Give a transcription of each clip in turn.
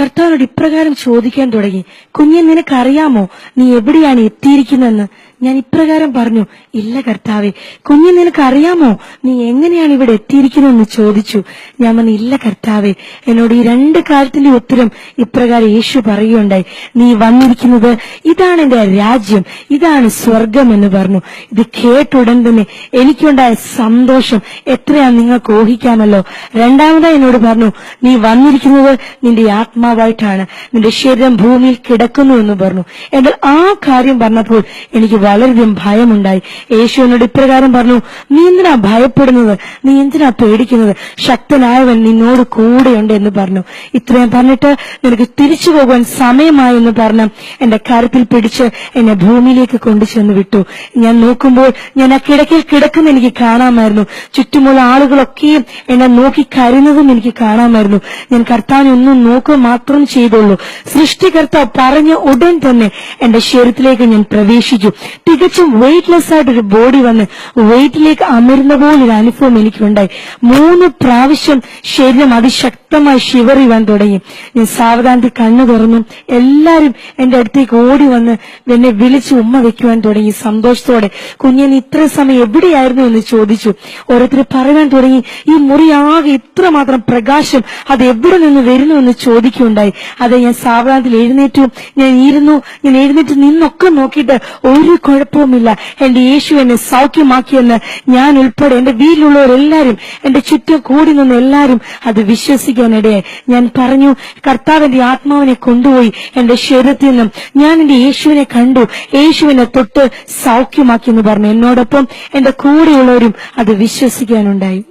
കർത്താവിനോട് ഇപ്രകാരം ചോദിക്കാൻ തുടങ്ങി. കുഞ്ഞെ നിനക്കറിയാമോ? നീ എവിടെയാണ് എത്തിയിരിക്കുന്നതെന്ന്? ഞാൻ ഇപ്രകാരം പറഞ്ഞു ഇല്ല കർത്താവെ കുഞ്ഞ് നിനക്ക് അറിയാമോ നീ എങ്ങനെയാണ് ഇവിടെ എത്തിയിരിക്കുന്നതെന്ന് ചോദിച്ചു. ഞാൻ പറഞ്ഞു ഇല്ല കർത്താവെ എന്നോട് ഈ രണ്ട് കാര്യത്തിന്റെ ഉത്തരം ഇപ്രകാരം യേശു പറയുകയുണ്ടായി. നീ വന്നിരിക്കുന്നത് ഇതാണ് എന്റെ രാജ്യം ഇതാണ് സ്വർഗം എന്ന് പറഞ്ഞു. ഇത് കേട്ടുടൻ തന്നെ എനിക്കുണ്ടായ സന്തോഷം എത്രയാ നിങ്ങൾക്ക് ഊഹിക്കാമല്ലോ? രണ്ടാമതായി എന്നോട് പറഞ്ഞു നീ വന്നിരിക്കുന്നത് നിന്റെ ആത്മാവായിട്ടാണ്. നിന്റെ ശരീരം ഭൂമിയിൽ കിടക്കുന്നു എന്ന് പറഞ്ഞു. എന്നാൽ ആ കാര്യം പറഞ്ഞപ്പോൾ എനിക്ക് വളരെയധികം ഭയമുണ്ടായി. യേശു എന്നോട് ഇപ്രകാരം പറഞ്ഞു നീ എന്തിനാ ഭയപ്പെടുന്നത്? നീ എന്തിനാ പേടിക്കുന്നത്? ശക്തനായവൻ നിന്നോട് കൂടെയുണ്ട് എന്ന് പറഞ്ഞു. ഇത്രയും പറഞ്ഞിട്ട് നിനക്ക് തിരിച്ചു പോകാൻ സമയമായി എന്ന് പറഞ്ഞ് എന്റെ കരത്തിൽ പിടിച്ച് എന്നെ ഭൂമിയിലേക്ക് കൊണ്ടുചെന്ന് വിട്ടു. ഞാൻ നോക്കുമ്പോൾ ഞാൻ ആ കിടക്കിൽ കിടക്കുന്ന എനിക്ക് കാണാമായിരുന്നു. ചുറ്റുമുള്ള ആളുകളൊക്കെയും എന്നെ നോക്കി കരുന്നതും എനിക്ക് കാണാമായിരുന്നു. ഞാൻ കർത്താവിനെ ഒന്നും നോക്കുക മാത്രം ചെയ്തുള്ളൂ. സൃഷ്ടികർത്താവ് പറഞ്ഞ ഉടൻ തന്നെ എന്റെ ശരീരത്തിലേക്ക് ഞാൻ പ്രവേശിച്ചു. തികച്ചും വെയിറ്റ്ലെസ് ആയിട്ട് ഒരു ബോഡി വന്ന് വെയിറ്റിലേക്ക് അമരുന്ന പോലെ ഒരു അനുഭവം എനിക്കുണ്ടായി. മൂന്ന് പ്രാവശ്യം ശരീരം അതിശക്തമായി ശിവറിവാൻ തുടങ്ങി. ഞാൻ സാവധാനത്തിൽ കണ്ണു തുറന്നു. എല്ലാരും എന്റെ അടുത്തേക്ക് ഓടി വന്ന് എന്നെ വിളിച്ച് ഉമ്മ വെക്കുവാൻ തുടങ്ങി. സന്തോഷത്തോടെ കുഞ്ഞൻ ഇത്ര സമയം എവിടെയായിരുന്നു? എന്ന് ചോദിച്ചു. ഓരോരുത്തർ പറയാൻ തുടങ്ങി. ഈ മുറി ആകെ ഇത്രമാത്രം പ്രകാശം അത് എവിടെ നിന്ന് വരുന്നു എന്ന് ചോദിക്കുകയുണ്ടായി. അത് ഞാൻ സാവധാനത്തിൽ എഴുന്നേറ്റു. ഞാൻ ഇരുന്നു. ഞാൻ എഴുന്നേറ്റ് നിന്നൊക്കെ നോക്കിയിട്ട് ഒരു കുഴപ്പവുമില്ല. എന്റെ യേശു എന്നെ സൗഖ്യമാക്കിയെന്ന് ഞാൻ ഉൾപ്പെടെ എന്റെ വീട്ടിലുള്ളവരെല്ലാരും എന്റെ ചുറ്റും കൂടി നിന്ന് എല്ലാരും അത് വിശ്വസിക്കാനിടയെ ഞാൻ പറഞ്ഞു കർത്താവിന്റെ ആത്മാവിനെ കൊണ്ടുപോയി എന്റെ ശരീരത്തിൽ നിന്നും ഞാൻ എന്റെ യേശുവിനെ കണ്ടു. യേശുവിനെ തൊട്ട് സൗഖ്യമാക്കി എന്ന് പറഞ്ഞു. എന്നോടൊപ്പം എന്റെ കൂടെയുള്ളവരും അത് വിശ്വസിക്കാനുണ്ടായി.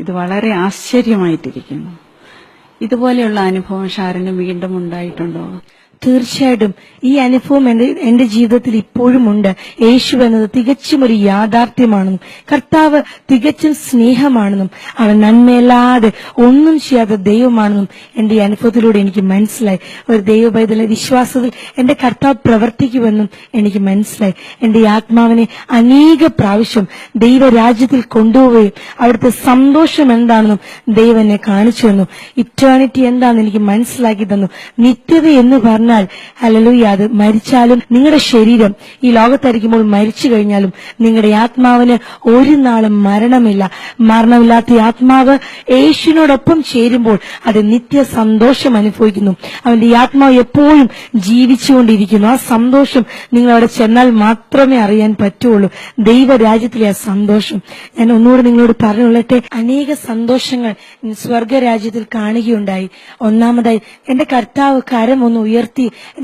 ഇത് വളരെ ആശ്ചര്യമായിട്ടിരിക്കുന്നു. ഇതുപോലെയുള്ള അനുഭവം ഷാരന് വീണ്ടും ഉണ്ടായിട്ടുണ്ടോ? തീർച്ചയായിട്ടും ഈ അനുഭവം എന്റെ എന്റെ ജീവിതത്തിൽ ഇപ്പോഴും ഉണ്ട്. യേശു എന്നത് തികച്ചും ഒരു യാഥാർത്ഥ്യമാണെന്നും കർത്താവ് തികച്ചും സ്നേഹമാണെന്നും അവൻ നന്മയല്ലാതെ ഒന്നും ചെയ്യാത്ത ദൈവമാണെന്നും എന്റെ ഈ അനുഭവത്തിലൂടെ എനിക്ക് മനസ്സിലായി. ഒരു ദൈവപൈതലെ വിശ്വാസത്തിൽ എന്റെ കർത്താവ് പ്രവർത്തിക്കുമെന്നും എനിക്ക് മനസ്സിലായി. എന്റെ ആത്മാവിനെ അനേക പ്രാവശ്യം ദൈവരാജ്യത്തിൽ കൊണ്ടുപോവുകയും അവിടുത്തെ സന്തോഷം എന്താണെന്നും ദൈവം എന്നെ കാണിച്ചു തന്നു. ഇറ്റേണിറ്റി എന്താണെന്ന് എനിക്ക് മനസ്സിലാക്കി തന്നു. നിത്യത എന്ന് പറഞ്ഞാൽ ഹലലൂയ അത് മരിച്ചാലും നിങ്ങളുടെ ശരീരം ഈ ലോകത്തായിരിക്കുമ്പോൾ മരിച്ചു കഴിഞ്ഞാലും നിങ്ങളുടെ ആത്മാവിന് ഒരു നാളും മരണമില്ല. മരണമില്ലാത്ത ആത്മാവ് യേശുവിനോടൊപ്പം ചേരുമ്പോൾ അത് നിത്യ സന്തോഷം അനുഭവിക്കുന്നു. അവന്റെ ആത്മാവ് എപ്പോഴും ജീവിച്ചുകൊണ്ടിരിക്കുന്നു. ആ സന്തോഷം നിങ്ങൾ അവിടെ ചെന്നാൽ മാത്രമേ അറിയാൻ പറ്റുള്ളൂ. ദൈവരാജ്യത്തിലെ ആ സന്തോഷം. ഞാൻ ഒന്നുകൂടെ നിങ്ങളോട് പറഞ്ഞുകൊള്ളട്ടെ അനേക സന്തോഷങ്ങൾ സ്വർഗരാജ്യത്തിൽ കാണുകയുണ്ടായി. ഒന്നാമതായി എന്റെ കർത്താവ് കരം ഒന്ന് ഉയർത്തി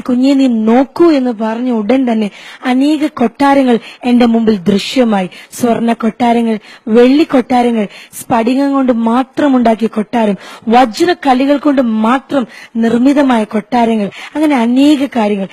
കുഞ്ഞെ നീ നോക്കൂ എന്ന് പറഞ്ഞ ഉടൻ തന്നെ അനേക കൊട്ടാരങ്ങൾ എന്റെ മുമ്പിൽ ദൃശ്യമായി. സ്വർണ കൊട്ടാരങ്ങൾ വെള്ളി കൊട്ടാരങ്ങൾ സ്ഫടികം കൊണ്ട് മാത്രം ഉണ്ടാക്കിയ കൊട്ടാരം വജ്രക്കല്ലുകൾ കൊണ്ട് മാത്രം നിർമ്മിതമായ കൊട്ടാരങ്ങൾ അങ്ങനെ അനേക കാര്യങ്ങൾ.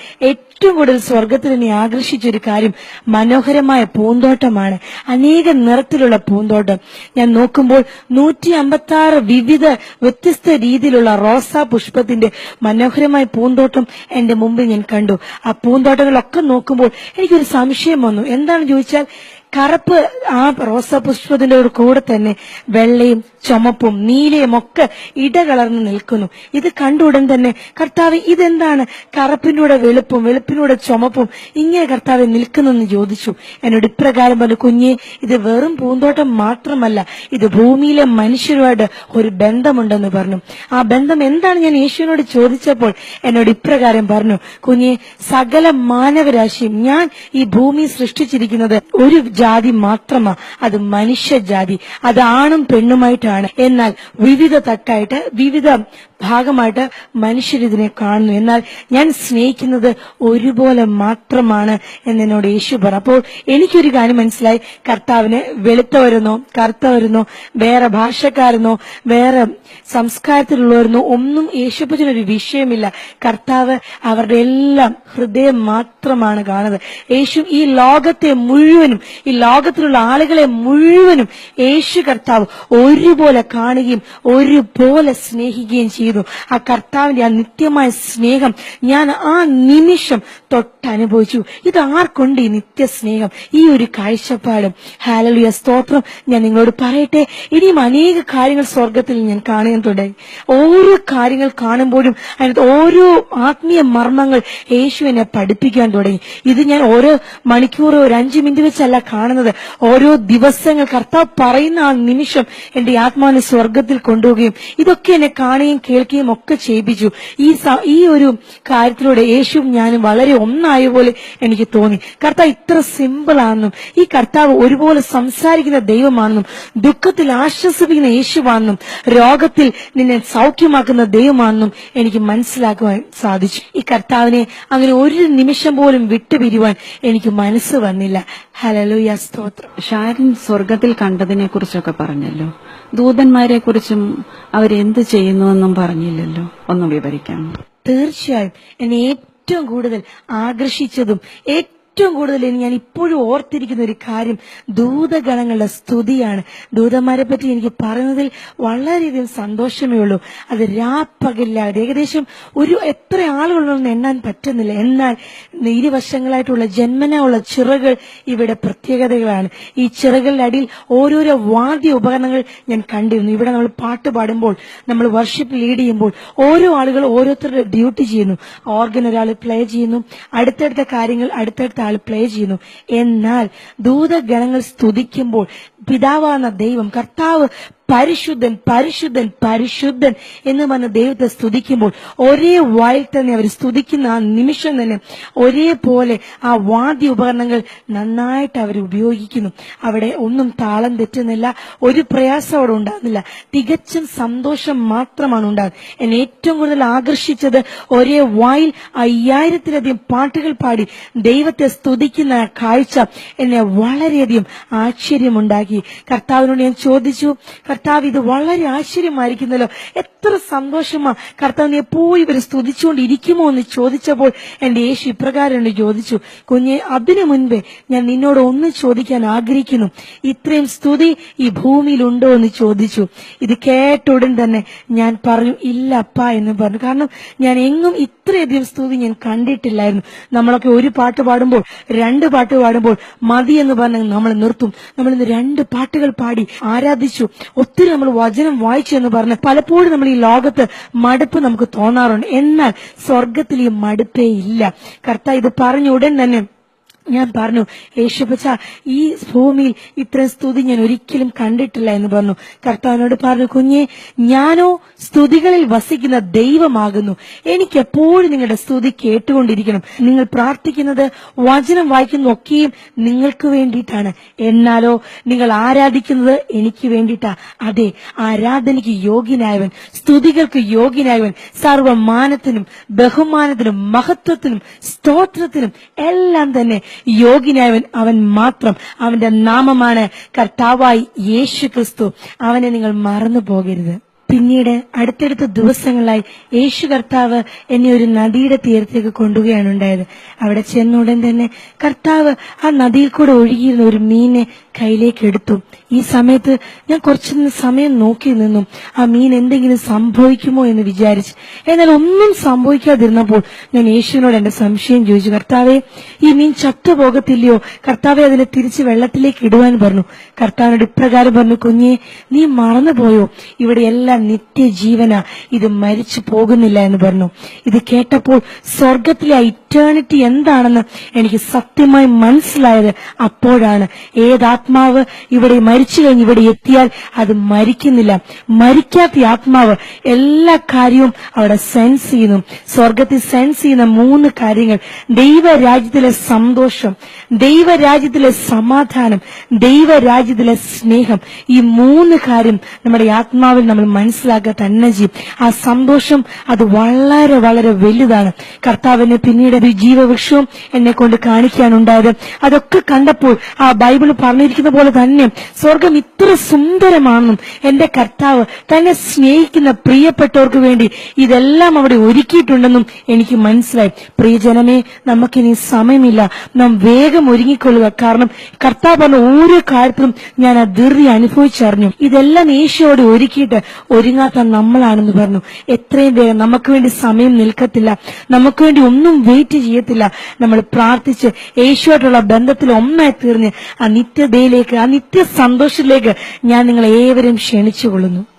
കൂടുതൽ സ്വർഗത്തിൽ എന്നെ ആകർഷിച്ച ഒരു കാര്യം മനോഹരമായ പൂന്തോട്ടമാണ്. അനേക നിറത്തിലുള്ള പൂന്തോട്ടം. ഞാൻ നോക്കുമ്പോൾ നൂറ്റി അമ്പത്തി ആറ് വിവിധ വ്യത്യസ്ത രീതിയിലുള്ള റോസാ പുഷ്പത്തിന്റെ മനോഹരമായ പൂന്തോട്ടം എന്റെ മുമ്പിൽ ഞാൻ കണ്ടു. ആ പൂന്തോട്ടങ്ങളൊക്കെ നോക്കുമ്പോൾ എനിക്കൊരു സംശയം വന്നു. എന്താണെന്ന് ചോദിച്ചാൽ കറുപ്പ് ആ റോസാപുഷ്പത്തിന്റെ ഒരു കൂടെ തന്നെ വെള്ളയും ചുമപ്പും നീലയും ഒക്കെ ഇടകലർന്ന് നിൽക്കുന്നു. ഇത് കണ്ട ഉടൻ തന്നെ കർത്താവ് ഇതെന്താണ്? കറുപ്പിനൂടെ വെളുപ്പും വെളുപ്പിനൂടെ ചുമപ്പും ഇങ്ങനെ കർത്താവ് നിൽക്കുന്നെന്ന് ചോദിച്ചു. എന്നോട് ഇപ്രകാരം പറഞ്ഞു കുഞ്ഞെ ഇത് വെറും പൂന്തോട്ടം മാത്രമല്ല ഇത് ഭൂമിയിലെ മനുഷ്യരുമായിട്ട് ഒരു ബന്ധമുണ്ടെന്ന് പറഞ്ഞു. ആ ബന്ധം എന്താണ് ഞാൻ യേശുവിനോട് ചോദിച്ചപ്പോൾ എന്നോട് ഇപ്രകാരം പറഞ്ഞു കുഞ്ഞെ സകല മാനവരാശിയും ഞാൻ ഈ ഭൂമി സൃഷ്ടിച്ചിരിക്കുന്നത് ഒരു ജാതി മാത്രമാ. അത് മനുഷ്യജാതി അത് ആണും പെണ്ണുമായിട്ടാണ്. എന്നാൽ വിവിധ തട്ടായിട്ട് വിവിധ ഭാഗമായിട്ട് മനുഷ്യരിതിനെ കാണുന്നു. എന്നാൽ ഞാൻ സ്നേഹിക്കുന്നത് ഒരുപോലെ മാത്രമാണ് എന്നോട് യേശു പറ അപ്പോൾ എനിക്കൊരു കാര്യം മനസ്സിലായി. കർത്താവിന് വെളുത്തവരെന്നോ കറുത്തവരെന്നോ വേറെ ഭാഷക്കാരെന്നോ വേറെ സംസ്കാരത്തിലുള്ളവരെന്നോ. ഒന്നും യേശുപ്പച്ചനൊരു വിഷയമില്ല. കർത്താവ് അവരുടെ എല്ലാം ഹൃദയം മാത്രമാണ് കാണുന്നത്. യേശു ഈ ലോകത്തെ മുഴുവനും ഈ ലോകത്തിലുള്ള ആളുകളെ മുഴുവനും യേശു കർത്താവ് ഒരുപോലെ കാണുകയും ഒരുപോലെ സ്നേഹിക്കുകയും ചെയ്തു. ആ കർത്താവിന്റെ ആ നിത്യമായ സ്നേഹം ഞാൻ ആ നിമിഷം തൊട്ടനുഭവിച്ചു. ഇത് ആർക്കുണ്ട് ഈ നിത്യ സ്നേഹം ഈ ഒരു കാഴ്ചപ്പാടും. ഹാലലുയ സ്തോത്രം. ഞാൻ നിങ്ങളോട് പറയട്ടെ. ഇനിയും അനേക കാര്യങ്ങൾ സ്വർഗത്തിൽ ഞാൻ കാണാൻ തുടങ്ങി. ഓരോ കാര്യങ്ങൾ കാണുമ്പോഴും അതിനകത്ത് ഓരോ ആത്മീയ മർമ്മങ്ങൾ യേശു എന്നെ പഠിപ്പിക്കാൻ തുടങ്ങി. ഇത് ഞാൻ ഓരോ മണിക്കൂർ ഒരു അഞ്ചു മിനിറ്റ് വെച്ചല്ല കാണുന്നത്. ഓരോ ദിവസങ്ങൾ കർത്താവ് പറയുന്ന ആ നിമിഷം എന്റെ ആത്മാവിനെ സ്വർഗത്തിൽ കൊണ്ടുപോവുകയും ഇതൊക്കെ എന്നെ കാണുകയും കേൾക്കുകയും ഒക്കെ ചെയ്യിപ്പിച്ചു. ഈ ഈ ഒരു കാര്യത്തിലൂടെ യേശുവും ഞാനും വളരെ ഒന്നായ പോലെ എനിക്ക് തോന്നി. കർത്താവ് ഇത്ര സിമ്പിൾ ആണെന്നും ഈ കർത്താവ് ഒരുപോലെ സംസാരിക്കുന്ന ദൈവമാണെന്നും ദുഃഖത്തിൽ ആശ്വസിപ്പിക്കുന്ന യേശുവാണെന്നും രോഗത്തിൽ നിന്നെ സൗഖ്യമാക്കുന്ന ദൈവമാണെന്നും എനിക്ക് മനസ്സിലാക്കുവാൻ സാധിച്ചു. ഈ കർത്താവിനെ അങ്ങനെ ഒരു നിമിഷം പോലും വിട്ടുപിരിവാൻ എനിക്ക് മനസ്സ് വന്നില്ല. ഹലലുയ സ്തോത്രം. ഷാരൻ സ്വർഗത്തിൽ കണ്ടതിനെ കുറിച്ചൊക്കെ പറഞ്ഞല്ലോ. ദൂതന്മാരെ കുറിച്ചും അവരെന്ത് ചെയ്യുന്നുവെന്നും പറഞ്ഞില്ലല്ലോ. ഒന്ന് വിവരിക്കാം. തീർച്ചയായും. എന്നെ ഏറ്റവും കൂടുതൽ ആകർഷിച്ചതും കൂടുതൽ ഇനി ഞാൻ ഇപ്പോഴും ഓർത്തിരിക്കുന്ന ഒരു കാര്യം ദൂതഗണങ്ങളുടെ സ്തുതിയാണ്. ദൂതന്മാരെ പറ്റി എനിക്ക് പറയുന്നതിൽ വളരെയധികം സന്തോഷമേ ഉള്ളൂ. അത് രാപ്പകലില്ലാതെ ഏകദേശം ഒരു എത്ര ആളുകളുണ്ടെന്ന് എണ്ണാൻ പറ്റുന്നില്ല. എന്നാൽ ഇരുവശങ്ങളായിട്ടുള്ള ജന്മന ഉള്ള ചിറകൾ ഇവിടെ പ്രത്യേകതകളാണ്. ഈ ചിറകളുടെ അടിയിൽ ഓരോരോ വാദ്യ ഉപകരണങ്ങൾ ഞാൻ കണ്ടിരുന്നു. ഇവിടെ നമ്മൾ പാട്ട് പാടുമ്പോൾ നമ്മൾ വർഷിപ്പ് ലീഡ് ചെയ്യുമ്പോൾ ഓരോ ആളുകൾ ഓരോരുത്തരുടെ ഡ്യൂട്ടി ചെയ്യുന്നു. ഓർഗൻ ഒരാൾ പ്ലേ ചെയ്യുന്നു. അടുത്തടുത്ത കാര്യങ്ങൾ അടുത്തടുത്ത ആൾ പ്ലേ ചെയ്യുന്നു. എന്നാൽ ദൂതഗണങ്ങൾ സ്തുതിക്കുമ്പോൾ പിതാവാണ് ദൈവം കർത്താവ് പരിശുദ്ധൻ പരിശുദ്ധൻ പരിശുദ്ധൻ എന്ന് പറഞ്ഞ് ദൈവത്തെ സ്തുതിക്കുമ്പോൾ ഒരേ വായിൽ തന്നെ അവർ സ്തുതിക്കുന്ന ആ നിമിഷം തന്നെ ഒരേപോലെ ആ വാദ്യ ഉപകരണങ്ങൾ നന്നായിട്ട് അവർ ഉപയോഗിക്കുന്നു. അവിടെ ഒന്നും താളം തെറ്റുന്നില്ല ഒരു പ്രയാസം അവിടെ ഉണ്ടാകുന്നില്ല. തികച്ചും സന്തോഷം മാത്രമാണ് ഉണ്ടാകുന്നത്. എന്നെ ഏറ്റവും കൂടുതൽ ആകർഷിച്ചത് ഒരേ വായിൽ അയ്യായിരത്തിലധികം പാട്ടുകൾ പാടി ദൈവത്തെ സ്തുതിക്കുന്ന കാഴ്ച എന്നെ വളരെയധികം ആശ്ചര്യമുണ്ടാക്കി. കർത്താവിനോട് ഞാൻ ചോദിച്ചു കർത്താവ് ഇത് വളരെ ആശ്ചര്യമായിരിക്കുന്നല്ലോ. എത്ര സന്തോഷമാ. കർത്താവ് എപ്പോഴും ഇവരെ സ്തുതിച്ചുകൊണ്ടിരിക്കുമോ എന്ന് ചോദിച്ചപ്പോൾ എന്റെ യേശു ഇപ്രകാരം ചോദിച്ചു കുഞ്ഞെ അതിനു മുൻപേ ഞാൻ നിന്നോട് ഒന്ന് ചോദിക്കാൻ ആഗ്രഹിക്കുന്നു. ഇത്രയും സ്തുതി ഈ ഭൂമിയിലുണ്ടോ എന്ന് ചോദിച്ചു. ഇത് കേട്ട ഉടൻ തന്നെ ഞാൻ പറഞ്ഞു ഇല്ല അപ്പ എന്ന് പറഞ്ഞു. കാരണം ഞാൻ എങ്ങും ഇത്രയധികം സ്തുതി ഞാൻ കണ്ടിട്ടില്ലായിരുന്നു. നമ്മളൊക്കെ ഒരു പാട്ട് പാടുമ്പോൾ രണ്ട് പാട്ട് പാടുമ്പോൾ മതി എന്ന് പറഞ്ഞ് നമ്മൾ നിർത്തും. നമ്മൾ ഇന്ന് രണ്ട് പാട്ടുകൾ പാടി ആരാധിച്ചു. ഒത്തിരി നമ്മൾ വചനം വായിച്ചു എന്ന് പറഞ്ഞ് പലപ്പോഴും നമ്മൾ ഈ ലോകത്ത് മടുപ്പ് നമുക്ക് തോന്നാറുണ്ട്. എന്നാൽ സ്വർഗത്തിൽ ഈ മടുപ്പേ ഇല്ല. കർത്താവ് ഇത് പറഞ്ഞ ഉടൻ തന്നെ ഞാൻ പറഞ്ഞു യേശുപ്പച്ച ഈ ഭൂമിയിൽ ഇത്രയും സ്തുതി ഞാൻ ഒരിക്കലും കണ്ടിട്ടില്ല എന്ന് പറഞ്ഞു. കർത്താവിനോട് പറഞ്ഞു കുഞ്ഞെ ഞാനോ സ്തുതികളിൽ വസിക്കുന്ന ദൈവമാകുന്നു. എനിക്ക് എപ്പോഴും നിങ്ങളുടെ സ്തുതി കേട്ടുകൊണ്ടിരിക്കണം. നിങ്ങൾ പ്രാർത്ഥിക്കുന്നത് വചനം വായിക്കുന്നതൊക്കെയും നിങ്ങൾക്ക് വേണ്ടിയിട്ടാണ്. എന്നാലോ നിങ്ങൾ ആരാധിക്കുന്നത് എനിക്ക് വേണ്ടിയിട്ടാ. അതെ ആരാധനയ്ക്ക് യോഗ്യനായവൻ സ്തുതികൾക്ക് യോഗ്യനായവൻ സർവമാനത്തിനും ബഹുമാനത്തിനും മഹത്വത്തിനും സ്തോത്രത്തിനും എല്ലാം തന്നെ യോഗ്യനായവൻ അവൻ മാത്രം. അവന്റെ നാമമാണ് കർത്താവായി യേശു ക്രിസ്തു അവനെ നിങ്ങൾ മറന്നു പോകരുത് പിന്നീട് അടുത്തടുത്ത ദിവസങ്ങളായി യേശു കർത്താവ് എന്നെ ഒരു നദിയുടെ തീരത്തേക്ക് കൊണ്ടുകയാണ് ഉണ്ടായത്. അവിടെ ചെന്നുടൻ തന്നെ കർത്താവ് ആ നദിയിൽ കൂടെ ഒഴുകിയിരുന്ന ഒരു മീനെ കയ്യിലേക്ക് എടുത്തു ഈ സമയത്ത് ഞാൻ കുറച്ചു സമയം നോക്കി നിന്നു. ആ മീൻ എന്തെങ്കിലും സംഭവിക്കുമോ എന്ന് വിചാരിച്ചു. എന്നാൽ ഒന്നും സംഭവിക്കാതിരുന്നപ്പോൾ ഞാൻ യേശുവിനോട് എന്റെ സംശയം ചോദിച്ചു കർത്താവെ ഈ മീൻ ചത്തുപോകത്തില്ലയോ? കർത്താവെ അതിനെ തിരിച്ച് വെള്ളത്തിലേക്ക് ഇടുവാൻ പറഞ്ഞു. കർത്താവിനോട് ഇപ്രകാരം പറഞ്ഞു കുഞ്ഞെ നീ മറന്നുപോയോ? ഇവിടെ എല്ലാം നിത്യജീവന. ഇത് മരിച്ചു പോകുന്നില്ല എന്ന് പറഞ്ഞു. ഇത് കേട്ടപ്പോൾ സ്വർഗത്തിലെ ഇറ്റേണിറ്റി എന്താണെന്ന് എനിക്ക് സത്യമായി മനസ്സിലായത് അപ്പോഴാണ്. ഏതാത്മാവ് ഇവിടെ മരിച്ചു കഴിഞ്ഞ് ഇവിടെ എത്തിയാൽ അത് മരിക്കുന്നില്ല. മരിക്കാത്ത ആത്മാവ് എല്ലാ കാര്യവും അവിടെ സെൻസ് ചെയ്യുന്നു. സ്വർഗത്തിൽ സെൻസ് ചെയ്യുന്ന മൂന്ന് കാര്യങ്ങൾ. ദൈവരാജ്യത്തിലെ സന്തോഷം ദൈവരാജ്യത്തിലെ സമാധാനം ദൈവരാജ്യത്തിലെ സ്നേഹം. ഈ മൂന്ന് കാര്യം നമ്മുടെ ആത്മാവിൽ നമ്മൾ മനസ്സിലാക്കുക തന്നെ ചെയ്യും. ആ സന്തോഷം അത് വളരെ വളരെ വലുതാണ്. കർത്താവിനെ പിന്നീട് വലിയൊരു ജീവവൃക്ഷവും എന്നെ കൊണ്ട് കാണിക്കാനുണ്ടായത്. അതൊക്കെ കണ്ടപ്പോൾ ആ ബൈബിൾ പറഞ്ഞിരിക്കുന്ന പോലെ തന്നെ സ്വർഗം ഇത്ര സുന്ദരമാണെന്നും എന്റെ കർത്താവ് തന്നെ സ്നേഹിക്കുന്ന പ്രിയപ്പെട്ടവർക്ക് വേണ്ടി ഇതെല്ലാം അവിടെ ഒരുക്കിയിട്ടുണ്ടെന്നും എനിക്ക് മനസ്സിലായി. പ്രിയജനമേ നമുക്കിനി സമയമില്ല. നാം വേഗം ഒരുങ്ങിക്കൊള്ളുക. കാരണം കർത്താവ് പറഞ്ഞ ഓരോ കാര്യത്തിലും ഞാൻ ആ അനുഭവിച്ചറിഞ്ഞു. ഇതെല്ലാം യേശുവോട് ഒരുക്കിയിട്ട് ഒരുങ്ങാത്ത നമ്മളാണെന്ന് പറഞ്ഞു. എത്രയും വേഗം നമുക്ക് വേണ്ടി സമയം നിൽക്കത്തില്ല. നമുക്ക് വേണ്ടി ഒന്നും വെയിറ്റ് ചെയ്യത്തില്ല. നമ്മൾ പ്രാർത്ഥിച്ച് യേശുവായിട്ടുള്ള ബന്ധത്തിൽ ഒന്നായി തീർന്ന് ആ നിത്യതയിലേക്ക് ആ നിത്യ സന്തോഷത്തിലേക്ക് ഞാൻ നിങ്ങളെ ഏവരും ക്ഷണിച്ചുകൊള്ളുന്നു.